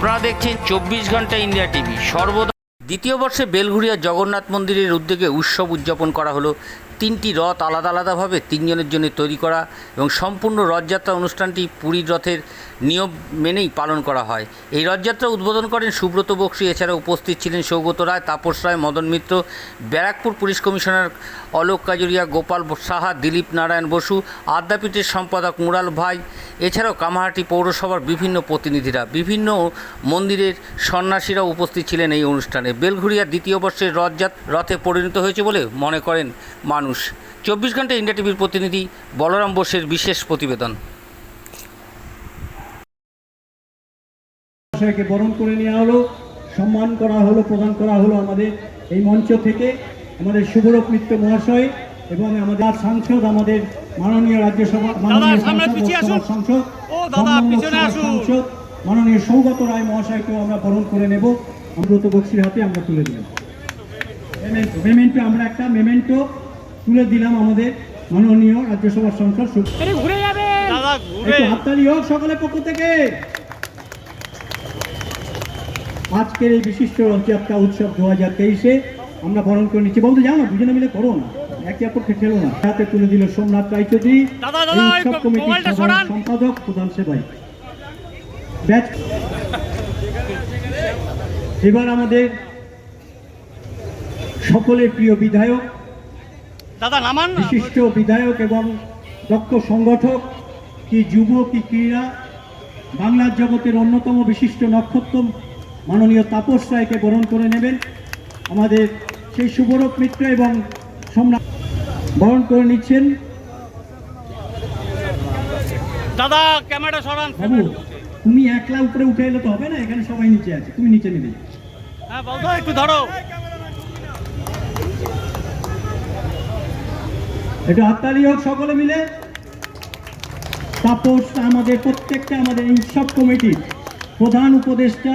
আপনারা দেখছেন চব্বিশ ঘণ্টা ইন্ডিয়া টিভি। সর্বদা দ্বিতীয় বর্ষে বেলঘুরিয়া জগন্নাথ মন্দিরের উদ্যোগে উৎসব উদযাপন করা হলো। তিনটি রথ আলাদা আলাদাভাবে তিনজনের জন্য তৈরি করা এবং সম্পূর্ণ রথযাত্রা অনুষ্ঠানটি পুরীর রথের নিয়ম মেনেই পালন করা হয়। এই রথযাত্রা উদ্বোধন করেন সুব্রত বক্সি, এছাড়া উপস্থিত ছিলেন সৌগত রায়, তাপস রায়, মদন মিত্র, ব্যারাকপুর পুলিশ কমিশনার অলোক কাজুরিয়া, গোপাল সাহা, দিলীপ নারায়ণ বসু, আদ্যাপীঠের সম্পাদক মুরাল ভাই, এছাড়াও কামাহাটি পৌরসভার বিভিন্ন প্রতিনিধিরা, বিভিন্ন মন্দিরের সন্ন্যাসীরা উপস্থিত ছিলেন এই অনুষ্ঠানে। বেলঘুরিয়া দ্বিতীয় বর্ষের রথযাত, রথে পরিণত হয়েছে বলে মনে করেন মানুষ। চব্বিশ ঘণ্টা ইন্ডিয়া টিভির প্রতিনিধি বলরাম বোসের বিশেষ প্রতিবেদন। মহাশয়কে বরণ করে নেওয়া হলো সম্মান করা হলো প্রদান করা হলো আমাদের এই মঞ্চ থেকে আমাদের শুভরূপ মিত্র মহাশয় এবং আমাদের সাংসদ আমাদের মাননীয় রাজ্যসভা মাননীয় সামনে সাংসদ, মাননীয় সৌগত রায় মহাশয়কেও আমরা বরণ করে নেব। অমৃত বক্সির হাতে আমরা তুলে দিলাম মেমেন্টো মেমেন্টো আমরা একটা মেমেন্টো তুলে দিলাম আমাদের মাননীয় রাজ্যসভার সাংসদ ঘুরে হাততালি হোক সকলের পক্ষ থেকে। আজকের এই বিশিষ্ট রথযাত্রা উৎসব দু হাজার তেইশে আমরা বরণ করে নিচ্ছি। বলতে জানো দুজনে মিলে করো না। একে অপরকে ঠেলো না। হাতে তুলে দিল সোমনাথ রায়চৌধুরী। উৎসব কমিটির সাধারণ সম্পাদক প্রধান সেবাই। ব্যাচ। এবার আমাদের সকলের প্রিয় বিধায়ক দাদা নামান বিশিষ্ট বিধায়ক এবং দক্ষ সংগঠক কি যুব কি ক্রীড়া বাংলার জগতের অন্যতম বিশিষ্ট নক্ষত্র মাননীয় তাপস রায়কে বরণ করে নেবেন। আমাদের সেই শুভরূপ মিত্র এবং সম্রাট বরণ করে নিচ্ছেন। দাদা ক্যামেরা সরান। বাবু তুমি একলা উপরে উঠে এলে তো হবে না এখানে সবাই নিচে আছে তুমি নিচে নেবে। হ্যাঁ বলতো একটু ধরো। একটু হাততালি হোক সকলে মিলে। তাপস আমাদের প্রত্যেকটা আমাদের এই উৎসব কমিটির প্রধান উপদেষ্টা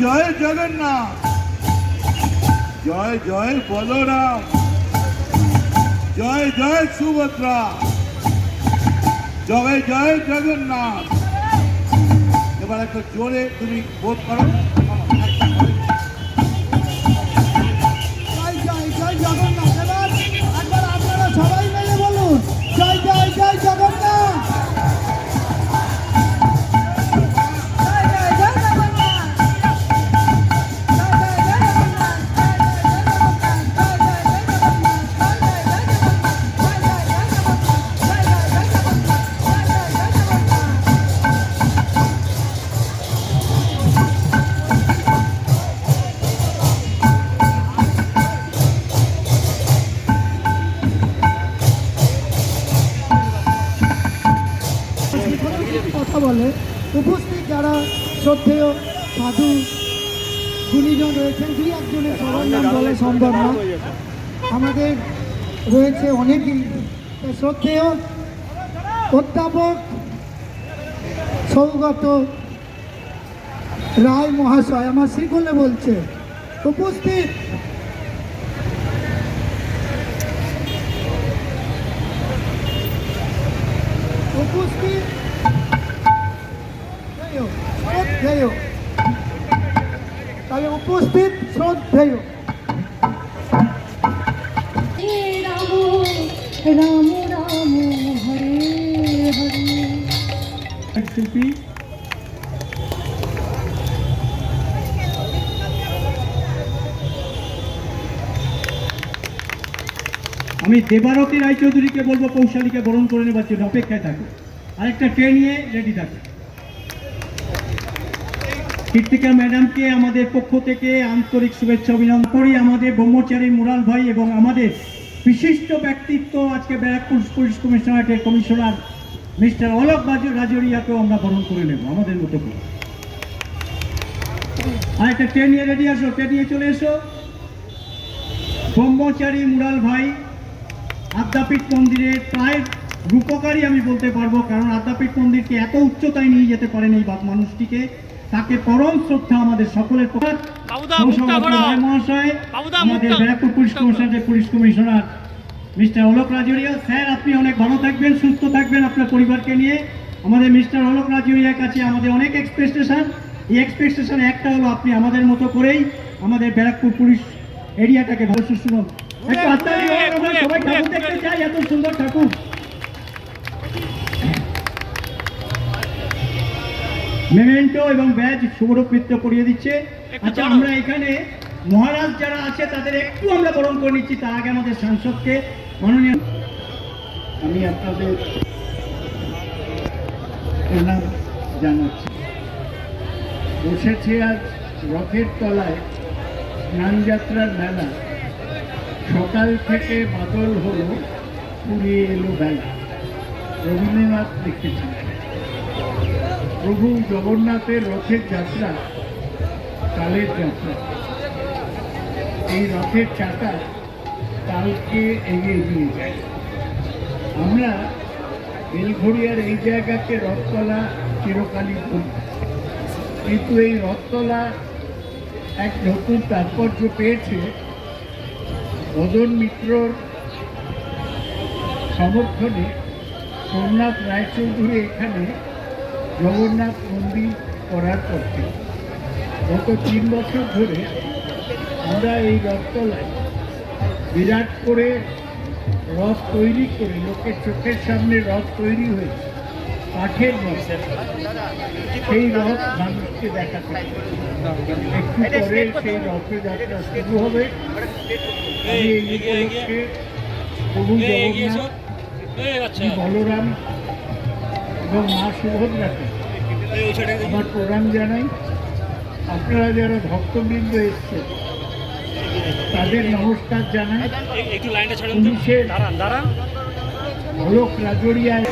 জয় জগন্নাথ। জয় জয় বলরাম। জয় জয় সুভদ্রা। জয় জয় জগন্নাথ। এবার একটা জোরে তুমি বোধ করো। সবার নাম বলা সম্ভব না। আমাদের রয়েছে অনেকেই শ্রদ্ধেয় অধ্যাপক সৌগত রায় মহাশয়, আমার শ্রীকলে বলছে, উপস্থিত। উপস্থিত। তাহলে উপস্থিত। শ্রদ্ধেয় রাম রাম হরে হরে। শিল্পী আমি দেবারতী রায়চৌধুরীকে বলব কৌশালীকে বরণ করে নেবার জন্য অপেক্ষায় থাকো আরেকটা ট্রেন নিয়ে রেডি থাকো কীর্তিকা ম্যাডামকে আমাদের পক্ষ থেকে আন্তরিক শুভেচ্ছা অভিনন্দন করি। আমাদের ব্রহ্মচারী মুরাল ভাই এবং আমাদের বিশিষ্ট ব্যক্তিত্ব আজকে ব্যারাকপুর পুলিশ কমিশনারেটের কমিশনার মিস্টার অলোক বাজু রাজরিয়াকেও আমরা বরণ করে নেব, আমাদের মতো করে। আর একটা ট্রেন নিয়ে রেডি আসো, ট্রেন নিয়ে চলে এসো। ব্রহ্মচারী মুরাল ভাই, আদ্যাপীঠ মন্দিরের প্রায় রূপকারই আমি বলতে পারব, কারণ আদ্যাপীঠ মন্দিরকে এত উচ্চতায় নিয়ে যেতে পারেন এই মানুষটিকে। তাকে পরম শ্রদ্ধা আমাদের সকলের মহাশয়। আমাদের ব্যারাকপুর পুলিশ মুখটা কমিশনারের police commissioner mister Alok Rajoria. Sir আপনি অনেক ভালো থাকবেন সুস্থ থাকবেন আপনার পরিবারকে নিয়ে। আমাদের মিস্টার অলোক রাজরিয়ার কাছে আমাদের অনেক এক্সপেকটেশন এই এক্সপেকটেশন একটা হলো আপনি আমাদের মতো করেই আমাদের ব্যারাকপুর পুলিশ এরিয়াটাকে ভালো একটু ঘুরে, সবাই ঠাকুর দেখতে চাই এত সুন্দর ঠাকুর। মেমেন্টো এবং ব্যাজ শুভরূপিত্র করিয়ে দিচ্ছে। আচ্ছা আমরা এখানে মহারাজ যারা আছে তাদের একটু আমরা বরণ করে নিচ্ছি। তার আগে আমাদের সাংসদকে মাননীয় আমি আপনাদের প্রণাম জানাচ্ছি। বসেছে আজ রথের তলায় স্নানযাত্রার মেলা। সকাল থেকে বাদল হলো পুড়িয়ে এলো বেলা। রবীন্দ্রনাথ লিখেছেন প্রভু জগন্নাথের রথের যাত্রা, কালের যাত্রা। এই রথের চাকা কালকে এগিয়ে দিয়ে যায়। আমরা বেলঘড়িয়ার এই জায়গাকে রথতলা চিরকালই বলি কিন্তু এই রথতলা এক নতুন তাৎপর্য পেয়েছে। মদন মিত্রর সমর্থনে সোমনাথ রায়চৌধুরী এখানে জগন্নাথ মন্দির করার পর থেকে। গত তিন বছর ধরে আমরা এই রথতলায় বিরাট করে রথ তৈরি করে লোকের চোখের সামনে রথ তৈরি হয়েছে কাঠের রথ সেই রথ মানুষকে দেখাতে। একটু পরে সেই রথযাত্রা শুরু হবে। এই উপলক্ষে প্রভু জগন্নাথ বলরাম এবং মা সুভদ্রাকে আমার প্রণাম জানাই। আপনারা যারা ভক্তবৃন্দ এসছে তাদের নমস্কার জানাই। পুলিশের অলোক রাজরিয়ায়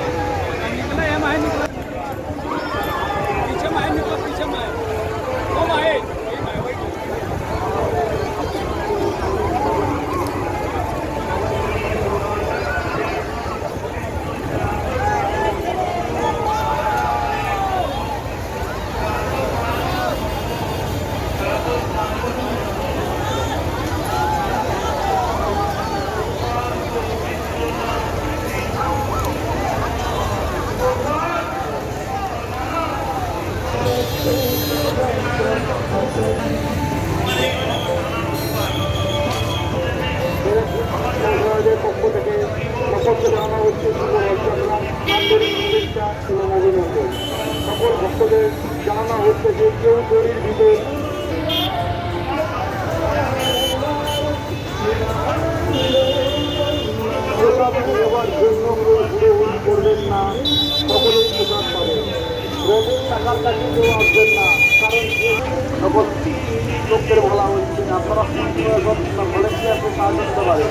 ভক্তদের জানানো হচ্ছে যে কেউ দড়ির ভিতর প্রসাদ জন্য হুড়োহুড়ি করবেন না, সকলেই প্রসাদ পাবে রোগের না, কারণ সকল লোকদের বলা হচ্ছে আপনারা ভলেন্টিয়ারকে সাহায্য করতে পারেন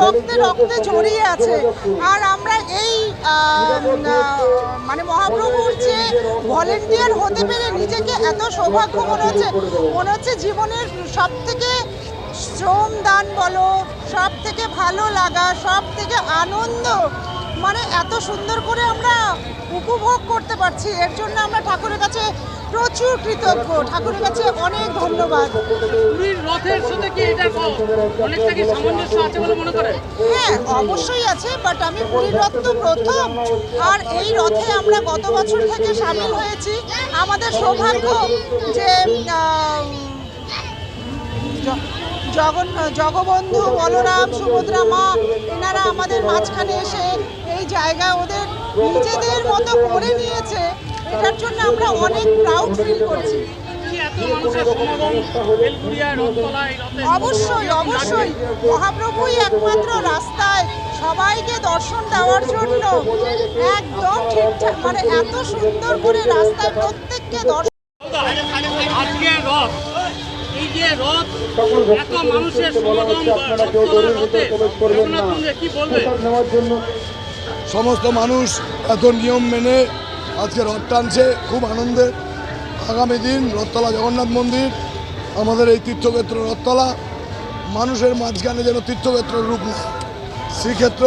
রক্তে রক্তে ছড়িয়ে আছে। আর আমরা এই মানে মহাপ্রভুর যে ভলেন্টিয়ার হতে পেরে নিজেকে এত সৌভাগ্য মনে হচ্ছে। মনে হচ্ছে জীবনের সব থেকে শ্রম দান বলো সব থেকে ভালো লাগা সব থেকে আনন্দ মানে এত সুন্দর করে আমরা উপভোগ করতে পারছি এর জন্য আমরা ঠাকুরের কাছে প্রচুর কৃতজ্ঞ। ঠাকুরের কাছে অনেক ধন্যবাদ। রথের সাথে কি এটা অনেকটা কি সামঞ্জস্য আছে বলে মনে করেন? হ্যাঁ অবশ্যই আছে বাট আমি পুরীর রথ তো প্রথম। আর এই রথে আমরা গত বছর থেকে সামিল হয়েছি। আমাদের সৌভাগ্য যে জগন জগবন্ধু বলরাম সুভদ্রা মা এনারা আমাদের মাঝখানে এসে জায়গা ওদের নিজেদের মতো করে নিয়েছে এটার জন্য আমরা অনেক প্রাউড ফিল করছি। অবশ্যই অবশ্যই। মহাপ্রভুই একমাত্র রাস্তায় সবাইকে দর্শন দেওয়ার জন্য একদম ঠিকঠাক মানে এত সুন্দর করে রাস্তায় প্রত্যেককে দর্শন আজকে রথ এই যে রথ এত মানুষের সমাগম রথে কি বলবে? সমস্ত মানুষ এত নিয়ম মেনে আজকে রথ টানছে খুব আনন্দের আগামী দিন রথতলা জগন্নাথ মন্দির আমাদের এই তীর্থক্ষেত্র রথতলা মানুষের মাঝখানে যেন তীর্থক্ষেত্রের রূপ নেয়। শ্রীক্ষেত্র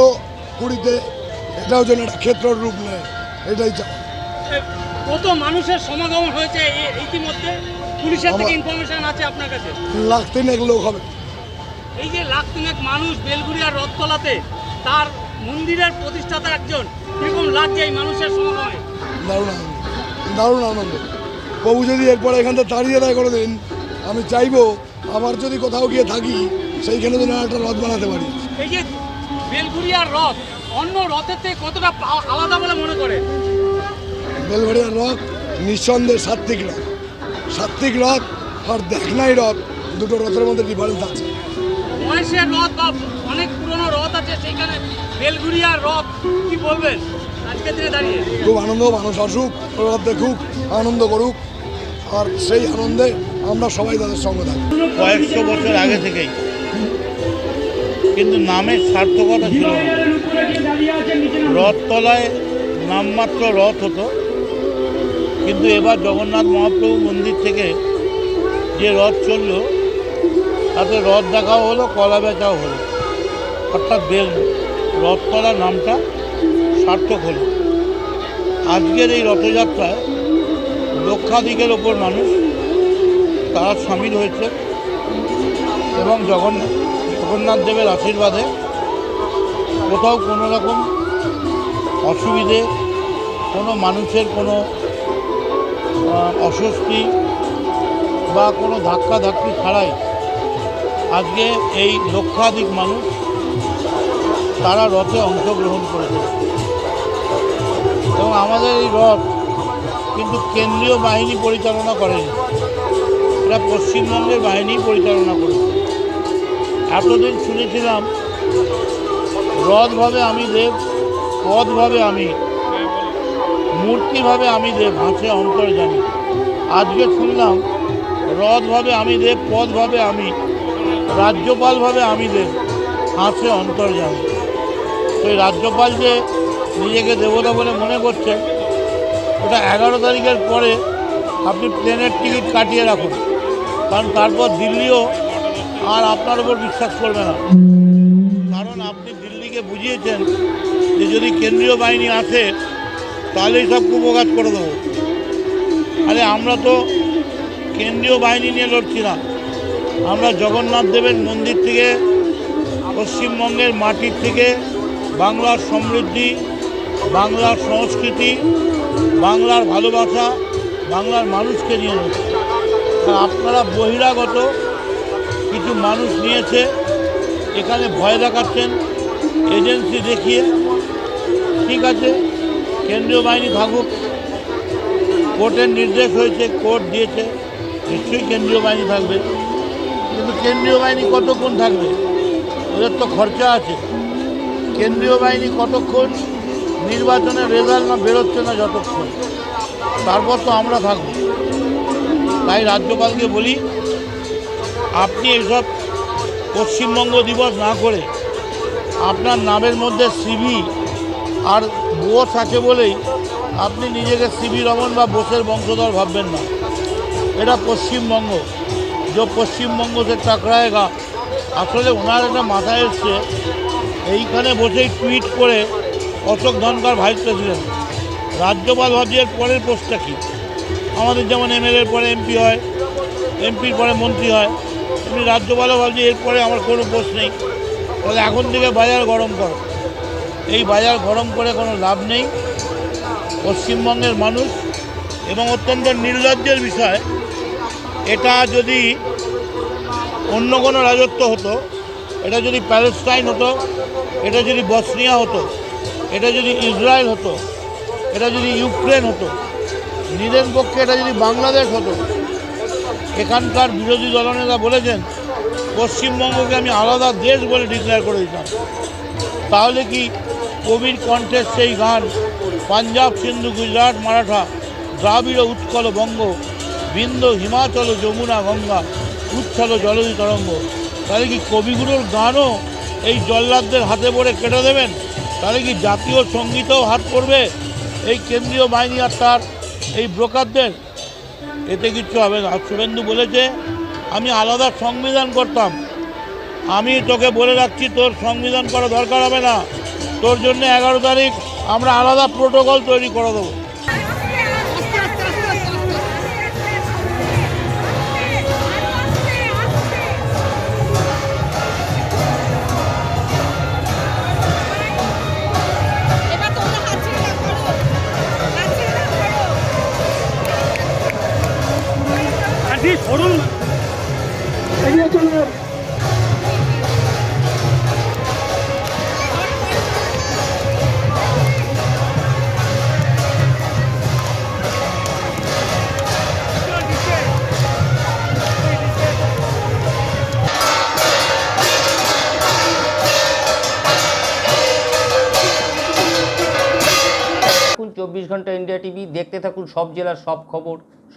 পুরীতে এটাও যেন একটা ক্ষেত্রর রূপ নেয় এটাই চাই। কত মানুষের সমাগম হয়েছে ইতিমধ্যে? পুলিশের থেকে ইনফরমেশন আছে আপনার কাছে? লাখ তিনেক লোক হবে। এই যে লাখ তিনেক মানুষ বেলগুড়িয়ার রথতলাতে তার মন্দিরের প্রতিষ্ঠাতা একজন কীরকম লাগছে এই মানুষের সমাগমে দারুণ আনন্দ দারুণ আনন্দ। প্রভু যদি এরপরে এখান থেকে তাড়িয়ে দেয় করে দিন আমি চাইব আবার যদি কোথাও গিয়ে থাকি সেইখানে যেন একটা রথ বানাতে পারি। এই যে বেলগুড়িয়ার রথ অন্য রথের থেকে কতটা আলাদা বলে মনে করে? বেলঘড়িয়ার রথ নিঃসন্দেহে সাত্বিক রথ। সাত্বিক রথ আর দেখনাই রথ দুটো রথের মধ্যে ডিফারেন্স আছে। বয়সের রথ বা অনেক পুরনো রথ আছে সেখানে বেলগুড়িয়ার রথ কি বলবেন? আজকের দিনে দাঁড়িয়ে। খুব আনন্দ মানুষ আসুক রথ দেখুক আনন্দ করুক আর সেই আনন্দে আমরা সবাই তাদের সঙ্গে থাকি। কয়েকশো বছর আগে থেকেই। কিন্তু নামের সার্থকতা ছিল রথতলায় নামমাত্র রথ হতো। কিন্তু এবার জগন্নাথ মহাপ্রভু মন্দির থেকে যে রথ চলল তাতে রথ দেখাও হলো, কলা বেচাও হলো। অর্থাৎ বেল রথতলা নামটা সার্থক হলো। আজকের এই রথযাত্রায় লক্ষাধিকের ওপর মানুষ তারা সামিল হয়েছে এবং জগন্নাথ জগন্নাথ দেবের আশীর্বাদে কোথাও কোনো রকম অসুবিধে, কোনো মানুষের কোনো অস্বস্তি বা কোনো ধাক্কা ধাক্কি ছাড়াই আজকে এই লক্ষাধিক মানুষ তারা রথে অংশগ্রহণ করেছে। এবং আমাদের এই রথ কিন্তু কেন্দ্রীয় বাহিনী পরিচালনা করেনি। এটা পশ্চিমবঙ্গের বাহিনী পরিচালনা করেছে। এতদিন শুনেছিলাম, রথভাবে আমি দেব পদভাবে আমি, মূর্তিভাবে আমি দেব হাসে অন্তর জানি। আজকে শুনলাম, রথভাবে আমি দেব পদভাবে আমি রাজ্যপালভাবে আমি দেব হাসে অন্তর জানি। তো এই রাজ্যপাল যে নিজেকে দেবতা বলে মনে করছে, ওটা এগারো তারিখের পরে আপনি প্লেনের টিকিট কাটিয়ে রাখুন। কারণ তারপর দিল্লিও আর আপনার উপর বিশ্বাস করবে না। কারণ আপনি দিল্লিকে বুঝিয়েছেন যে যদি কেন্দ্রীয় বাহিনী আসে, তাহলেই সব কুপকাজ করে দেবো। আরে আমরা তো কেন্দ্রীয় বাহিনী নিয়ে লড়ছি না। আমরা জগন্নাথ দেবের মন্দির থেকে, পশ্চিমবঙ্গের মাটির থেকে, বাংলার সমৃদ্ধি, বাংলার সংস্কৃতি, বাংলার ভালোবাসা, বাংলার মানুষকে নিয়ে আর আপনারা বহিরাগত কিছু মানুষ নিয়েছে, এখানে ভয় দেখাচ্ছেন, এজেন্সি দেখিয়ে, ঠিক আছে, কেন্দ্রীয় বাহিনী থাকুক, কোর্টের নির্দেশ হয়েছে, কোর্ট দিয়েছে, নিশ্চয়ই কেন্দ্রীয় বাহিনী থাকবে। কিন্তু কেন্দ্রীয় বাহিনী কতক্ষণ থাকবে? ওদের তো খরচা আছে। কেন্দ্রীয় বাহিনী কতক্ষণ নির্বাচনের রেজাল্ট না বেরোচ্ছে না যতক্ষণ? তারপর তো আমরা থাকব। তাই রাজ্যপালকে বলি, আপনি এইসব পশ্চিমবঙ্গ দিবস না করে আপনার নামের মধ্যে সিবি আর বোস আছে বলেই আপনি নিজেকে সিবি রমন বা বোসের বংশধর ভাববেন না। এটা পশ্চিমবঙ্গ। যে পশ্চিমবঙ্গ সে টাকরায়েগা আসলে ওনার একটা মাথায় এসছে, এইখানে বসেই টুইট করে অশোক ধনকর ভাইস প্রেসিডেন্ট। রাজ্যপাল ভাবছি পরের পোস্টটা কী? আমাদের যেমন এমএলএর পরে এমপি হয়, এমপির পরে মন্ত্রী হয়, এমনি রাজ্যপালও ভাবছি এরপরে আমার কোনো পোস্ট নেই। তাহলে এখন থেকে বাজার গরম করো। এই বাজার গরম করে কোনো লাভ নেই। পশ্চিমবঙ্গের মানুষ এবং অত্যন্ত নির্লজ্জের বিষয় এটা যদি অন্য কোনো রাজত্ব হতো, এটা যদি প্যালেস্টাইন হতো, এটা যদি বসনিয়া হতো, এটা যদি ইসরায়েল হতো, এটা যদি ইউক্রেন হতো, নিজের পক্ষে এটা যদি বাংলাদেশ হতো, এখানকার বিরোধী দলনেতা বলেছেন, পশ্চিমবঙ্গকে আমি আলাদা দেশ বলে ডিক্লেয়ার করে দিতাম। তাহলে কি কবির কণ্ঠের সেই গান পাঞ্জাব, সিন্ধু, গুজরাট, মারাঠা, দ্রাবিড়, উৎকল, বঙ্গ বিন্দ হিমাচল যমুনা গঙ্গা উচ্ছল জলদি তরঙ্গ। তাহলে কি কবিগুরুর গানও এই জল্লাদদের হাতে পড়ে কেটে দেবেন? তাহলে কি জাতীয় সঙ্গীতেও হাত পড়বে? এই কেন্দ্রীয় বাহিনী আর তার এই ব্রোকারদের? এতে কিচ্ছু হবে না। শুভেন্দু বলেছে, আমি আলাদা সংবিধান করতাম। আমি তোকে বলে রাখছি, তোর সংবিধান করা দরকার হবে না। তোর জন্য এগারো তারিখ আমরা আলাদা প্রোটোকল তৈরি করে দেবো। চব্বিশ ঘণ্টা ইন্ডিয়া টিভি দেখতে থাকুন সব জেলার সব খবর।